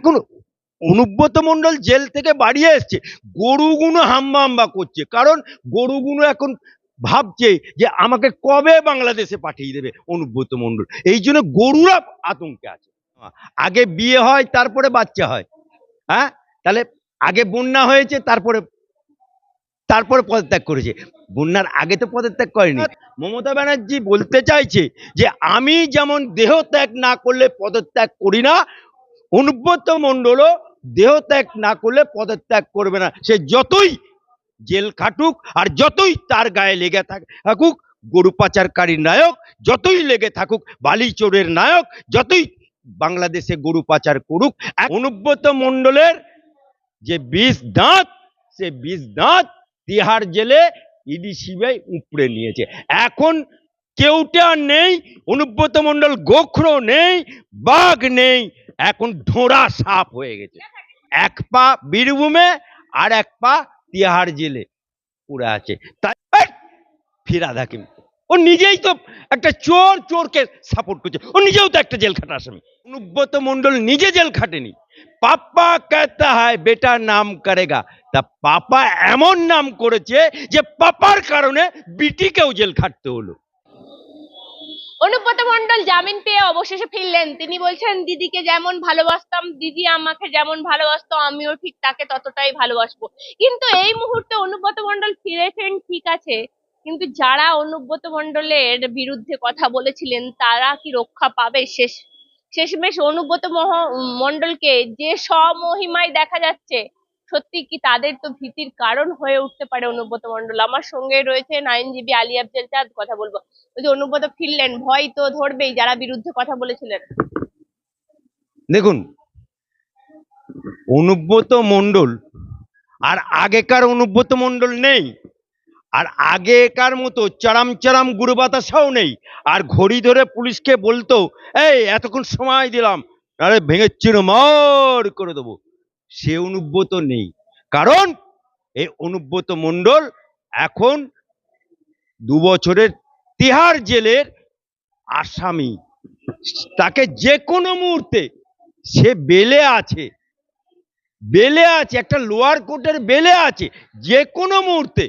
এখন অনুব্রত মণ্ডল জেল থেকে বাড়িয়ে এসছে গরুগুলো হাম্বা হাম্বা করছে। কারণ গরুগুলো এখন ভাবছে যে আমাকে কবে বাংলাদেশে পাঠিয়ে দেবে অনুব্রত মণ্ডল। এই জন্য গরুরা আতঙ্কে আছে। আগে বিয়ে হয়, তারপরে বাচ্চা হয়। হ্যাঁ? তাহলে আগে বন্যা হয়েছে, তারপরে তারপরে পদত্যাগ করেছে। বন্যার আগে তো পদত্যাগ করেনি। মমতা ব্যানার্জি বলতে চাইছে যে, আমি যেমন দেহ ত্যাগ না করলে পদত্যাগ করি না অনুব্রত মণ্ডলও দেহ ত্যাগ না করলে পদত্যাগ করবে না। সে যতই জেল খাটুক আর যতই তার গায়ে লেগে থাক- থাকুক গরু পাচারকারীর নায়ক, যতই লেগে থাকুক বালি চোরের নায়ক, যতই বাংলাদেশে গরু পাচার করুক অনুব্রত মণ্ডলের যে বিষ দাঁত, সে বিষ দাঁত তিহার জেলে ইডি সিবিআই উপড়ে নিয়েছে। এখন কেউটা নেই, অনুব্রত মণ্ডল গোখরো নেই, বাঘ নেই এখন ধোঁড়া সাপ হয়ে গেছে। এক পা বীরভূমে আর এক পা তিহার জেলে পুরে আছে। তাই ফিরা থাকি ও নিজেই তো একটা চোর চোরকে সাপোর্ট করছে। ও নিজেও তো একটা জেল খাটা আসামি অনুব্রত মন্ডল নিজে জেল খাটেনি। পাপা কেতা হয় বেটা নাম করেগা। তা পাপা এমন নাম করেছে যে পাপার কারণে বিটিকেও জেল খাটতে হলো। অনুব্রত মণ্ডল জামিন পেয়ে অবশেষে ফিরলেন। তিনি বলছেন, দিদিকে যেমন ভালোবাসতাম, দিদি আমাকে যেমন ভালোবাসতো, আমিও ঠিক তাকে ততটাই ভালোবাসবো। কিন্তু এই মুহূর্তে অনুব্রত মণ্ডল ফিরেছেন, ঠিক আছে। কিন্তু যারা অনুব্রত মণ্ডলের বিরুদ্ধে কথা বলেছিলেন, তারা কি রক্ষা পাবে? শেষ, শেষমেশ অনুব্রত মহ- মণ্ডলকে যে স্বমহিমায় দেখা যাচ্ছে সত্যি কি তাদের তো ভীতির কারণ হয়ে উঠতে পারে অনুব্রত মণ্ডল? আমার সঙ্গে রয়েছেন আইনজীবী আলী আফজল চাঁদ, কথা বলব। ওই যে অনুব্রত, ফিরলেন, ভয় তো ধরবেই যারা বিরুদ্ধে কথা বলেছিলেন। দেখুন, অনুব্রত মণ্ডল, আর আগেকার অনুব্রত মণ্ডল নেই, আর আগেকার মতো চারাম চারাম গুরু বাতাসাও নেই, আর ঘড়ি ধরে পুলিশকে বলতো, এই, এতক্ষণ সময় দিলাম, আরে ভেঙে চিরমার করে দেবো। সে অনুব্রত নেই। কারণ এই অনুব্রত মণ্ডল এখন দু বছরের তিহার জেলের আসামি। তাকে যে কোনো মুহূর্তে সে বেলে আছে। বেলে আছে, একটা লোয়ার কোর্টের বেলে আছে, যে কোনো মুহূর্তে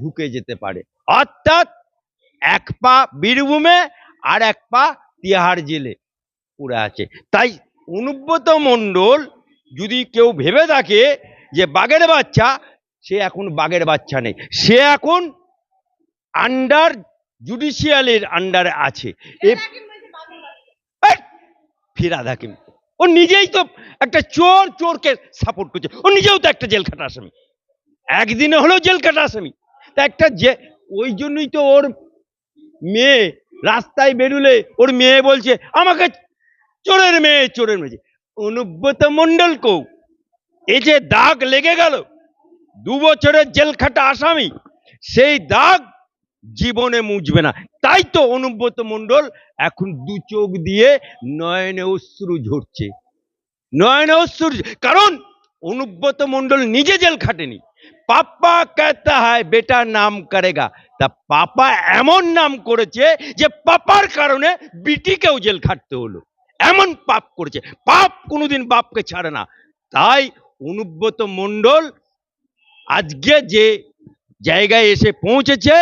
ঢুকে যেতে পারে। অর্থাৎ এক পা বীরভূমে আর এক পা তিহার জেলে পুরে আছে। তাই অনুব্রত মণ্ডল যদি কেউ ভেবে থাকে যে বাঘের বাচ্চা সে এখন বাঘের বাচ্চা নেই। সে এখন আন্ডার জুডিশিয়ালের আন্ডারে আছে। ফিরাদ হাকিম ও নিজেই তো একটা চোর চোরকে সাপোর্ট করছে। ও নিজেও তো একটা জেল খাটা আসামি। একদিনে হলেও জেল খাটা আসামি। তা একটা যে ওই জন্যই তো ওর মেয়ে রাস্তায় বেরুলে ওর মেয়ে বলছে আমাকে চোরের মেয়ে চোরের মেয়ে। অনুব্রত মণ্ডলকেও এই যে দাগ লেগে গেল, দু বছরের জেল খাটা আসামি, সেই দাগ জীবনে মুজবে না। তাই তো অনুব্রত মণ্ডল এখন দু চোখ দিয়ে নয়নে অশ্রু ঝরছে। নয়নে অশ্রু কারণ অনুব্রত মণ্ডল নিজে জেল খাটেনি। পাপ্পা কেতা হয়, বেটা নাম করেগা। তা পাপা এমন নাম করেছে যে পাপার কারণে বিটিকেও জেল খাটতে হলো। এমন পাপ করেছে। পাপ কোনোদিন বাপকে ছাড়ে না। তাই অনুব্রত মণ্ডল আজকে যে জায়গায় এসে পৌঁছেছে,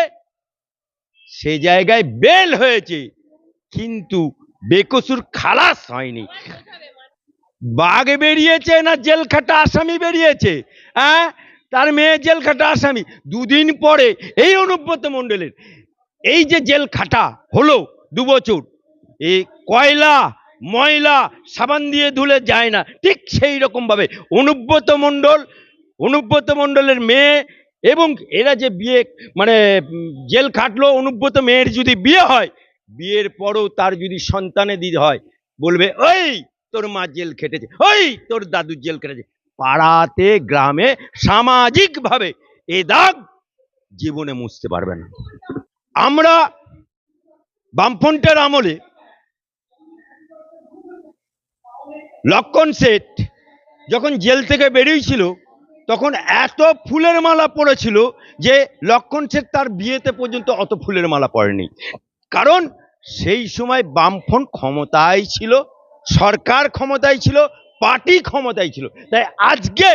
সে জায়গায় বেল হয়েছে। কিন্তু বেকসুর খালাস হয়নি। বাঘ বেরিয়েছে না জেল খাটা আসামি বেরিয়েছে? হ্যাঁ তার মেয়ে জেল খাটা আসামি। দুদিন পরে এই অনুব্রত মণ্ডলের এই যে জেল খাটা হলো দু বছর এই কয়লা ময়লা সাবান দিয়ে ধুলে যায় না। ঠিক সেই রকম ভাবে অনুব্রত মণ্ডল, অনুব্রত মণ্ডলের মেয়ে এবং এরা যে বিয়ে মানে জেল খাটলো, অনুব্রত মেয়ের যদি বিয়ে হয়, বিয়ের পরও তার যদি সন্তানে দিতে হয়, বলবে, ওই তোর মা জেল খেটেছে, ওই তোর দাদু জেল খেটেছে। পাড়াতে, গ্রামে সামাজিকভাবে এ দাগ জীবনে মুছতে পারবে না। আমরা বামফ্রন্টের আমলে লক্ষণ শেঠ যখন জেল থেকে বেরিয়েছিল, তখন এত ফুলের মালা পড়েছিল যে লক্ষণ শেঠ তার বিয়েতে পর্যন্ত অত ফুলের মালা পড়েনি। কারণ সেই সময় বামফ্রন্ট ক্ষমতায় ছিল, সরকার ক্ষমতায় ছিল, পার্টি ক্ষমতায় ছিল। তাই আজকে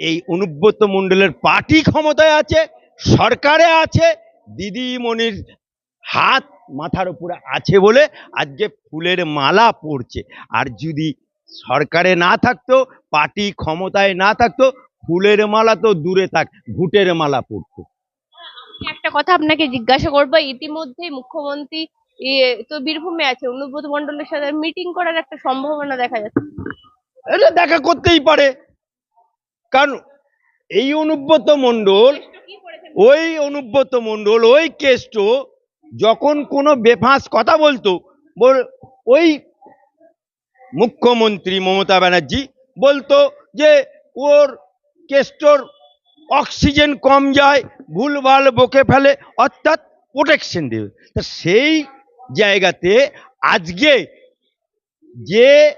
এই অনুব্রত মণ্ডলের পার্টি ক্ষমতায় আছে, সরকারে আছে, দিদিমণির হাত মাথার উপরে আছে বলে আজকে ফুলের মালা পড়ছে। আর যদি সরকারে না থাকতো পার্টি ক্ষমতায় না থাকতো ফুলের মালা তো দূরে থাক ঘুটের মালা পড়তো। একটা কথা আপনাকে জিজ্ঞাসা করব ইতিমধ্যে মুখ্যমন্ত্রী তো বীরভূমে আছে অনুব্রত মন্ডলের সাথে মিটিং করার একটা সম্ভাবনা দেখা যাচ্ছে। এটা দেখা করতেই পারে। কারণ এই অনুব্রত মন্ডল ওই অনুব্রত মন্ডল ওই কেষ্ট যখন কোনো বেফাঁস কথা বলতো, বল- ওই মুখ্যমন্ত্রী মমতা ব্যানার্জি বলতো যে, ওর কেষ্টর অক্সিজেন কম যায়, ভুলভাল বকে ফেলে, অর্থাৎ প্রোটেকশন দেবে। তা সেই জায়গাতে আজকে যে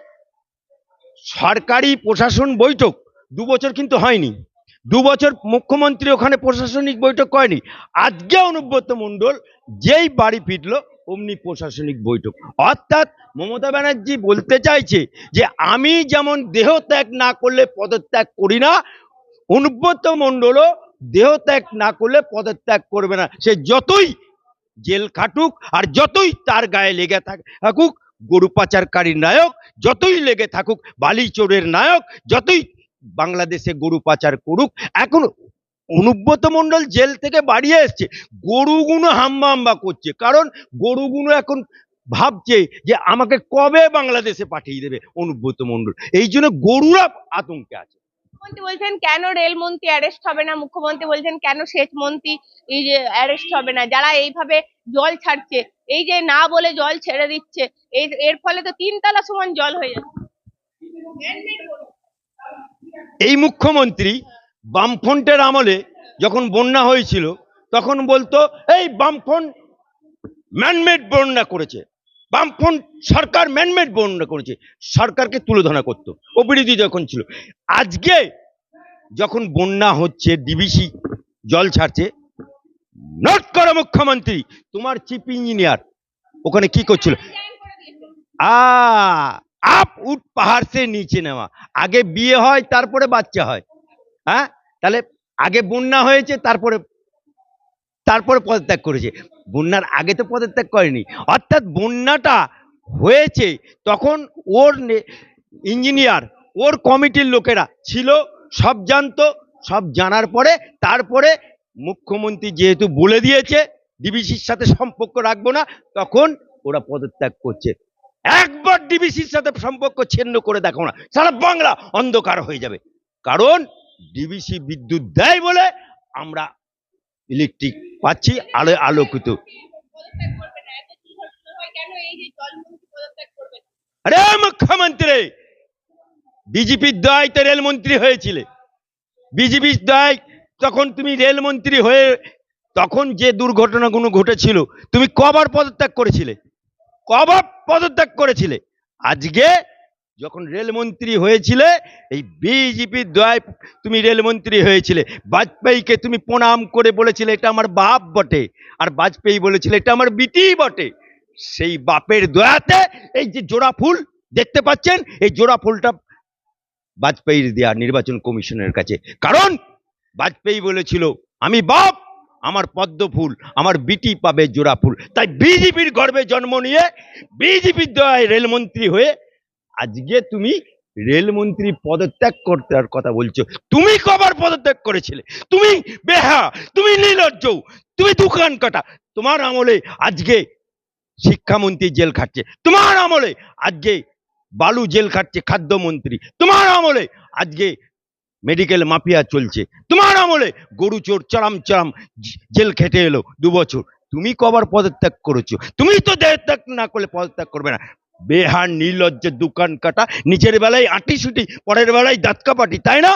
সরকারি প্রশাসন বৈঠক, দু বছর কিন্তু হয়নি। দু বছর মুখ্যমন্ত্রী ওখানে প্রশাসনিক বৈঠক করেনি। আজকে অনুব্রত মণ্ডল যেই বাড়ি ফিরলো, অমনি প্রশাসনিক বৈঠক। অর্থাৎ মমতা ব্যানার্জি বলতে চাইছে যে, আমি যেমন দেহ ত্যাগ না করলে পদত্যাগ করি না, অনুব্রত মণ্ডলও দেহ ত্যাগ না করলে পদত্যাগ করবে না। সে যতই জেল খাটুক আর যতই তার গায়ে লেগে থাক- থাকুক, গরু পাচারকারীর নায়ক, যতই লেগে থাকুক বালি চোরের নায়ক, যতই বাংলাদেশে গরু পাচার করুক। এখন অনুব্রত মণ্ডল জেল থেকে বাড়িয়ে এসছে গরুগুলো হাম্বা হাম্বা করছে। কারণ গরুগুলো এখন ভাবছে যে আমাকে কবে বাংলাদেশে পাঠিয়ে দেবে অনুব্রত মণ্ডল। এই জন্য গরুরা আতঙ্কে আছে। মুখ্যমন্ত্রী বলছেন, কেন রেলমন্ত্রী অ্যারেস্ট হবে না? মুখ্যমন্ত্রী বলছেন, কেন সেচ মন্ত্রী এই যে অ্যারেস্ট হবে না? যারা এইভাবে জল ছাড়ছে, এই যে না বলে জল ছেড়ে দিচ্ছে এর ফলে তো তিনতলা সমান জল হয়ে যাচ্ছে। এই মুখ্যমন্ত্রী বামফ্রন্টের আমলে যখন বন্যা হয়েছিল, তখন বলতো, এই বামফ্রন্ট ম্যানমেড বন্যা করেছে। বামফ্রন্ট সরকার ম্যানমেড বন্যা করেছে। সরকারকে তুলে ধরা করতো। ও বিরোধী যখন ছিল। আজকে যখন বন্যা হচ্ছে, ডিবিসি জল ছাড়ছে, নোট করো মুখ্যমন্ত্রী, তোমার চিফ ইঞ্জিনিয়ার ওখানে কি করছিল? আ আপ উঠ পাহাড় সে নিচে নেওয়া আগে বিয়ে হয়, তারপরে বাচ্চা হয়। হ্যাঁ? তাহলে আগে বন্যা হয়েছে, তারপরে তারপরে পদত্যাগ করেছে। বন্যার আগে তো পদত্যাগ করেনি। অর্থাৎ বন্যাটা হয়েছে, তখন ওর ইঞ্জিনিয়ার, ওর কমিটির লোকেরা ছিল, সব জানতো, সব জানার পরে, তারপরে মুখ্যমন্ত্রী যেহেতু বলে দিয়েছে, ডিবিসির সাথে সম্পর্ক রাখব না, তখন ওরা পদত্যাগ করছে। একবার ডিবিসির সাথে সম্পর্ক ছিন্ন করে দেখো না, সারা বাংলা অন্ধকার হয়ে যাবে। কারণ ডিবিসি বিদ্যুৎ দেয় বলে আমরা ইলেকট্রিক পাচ্ছি, আলো আলোকিত? আরে মুখ্যমন্ত্রী বিজেপির দয় তো রেলমন্ত্রী হয়েছিলে। বিজেপির দায়, তখন তুমি রেলমন্ত্রী হয়ে, তখন যে দুর্ঘটনাগুলো ঘটেছিল, তুমি কবার পদত্যাগ করেছিলে? কবার পদত্যাগ করেছিলে। আজকে যখন রেলমন্ত্রী হয়েছিলে, এই বিজেপির দয় তুমি রেলমন্ত্রী হয়েছিলে। বাজপেয়ীকে তুমি প্রণাম করে বলেছিলে, এটা আমার বাপ বটে। আর বাজপেয়ী বলেছিলে, এটা আমার বিটি বটে। সেই বাপের দয়াতে এই যে জোড়া ফুল দেখতে পাচ্ছেন, এই জোড়া ফুলটা বাজপেয়ীর দেয়া নির্বাচন কমিশনের কাছে। কারণ বাজপেয়ী বলেছিল, আমি বাপ আমার পদ্ম ফুল, আমার বিটি পাবে জোড়া ফুল। তাই বিজেপির গর্বে জন্ম নিয়ে বিজেপির দয়ায় রেলমন্ত্রী হয়ে আজকে তুমি রেলমন্ত্রী পদত্যাগ করতে আর কথা বলছো। তুমি কবার পদত্যাগ করেছিলে? তুমি বেহা, তুমি নির্লজ্জ, তুমি দোকান কাটা। তোমার আমলে আজকে শিক্ষামন্ত্রী জেল খাটছে। তোমার আমলে আজকে বালু জেল খাটছে খাদ্যমন্ত্রী। তোমার আমলে আজকে মেডিকেল মাফিয়া চলছে। তোমার আমলে গরু চোর চরম চরম জেল খেটে এলো দু বছর। তুমি কবার পদত্যাগ করেছ? তুমি তো দেহত্যাগ না করলে পদত্যাগ করবে না। বেহার, নির্লজ্জ, দোকান কাটা, নিচের বেলায় আটি সুটি পরের বেলায় দাঁত কাপাটি, তাই না?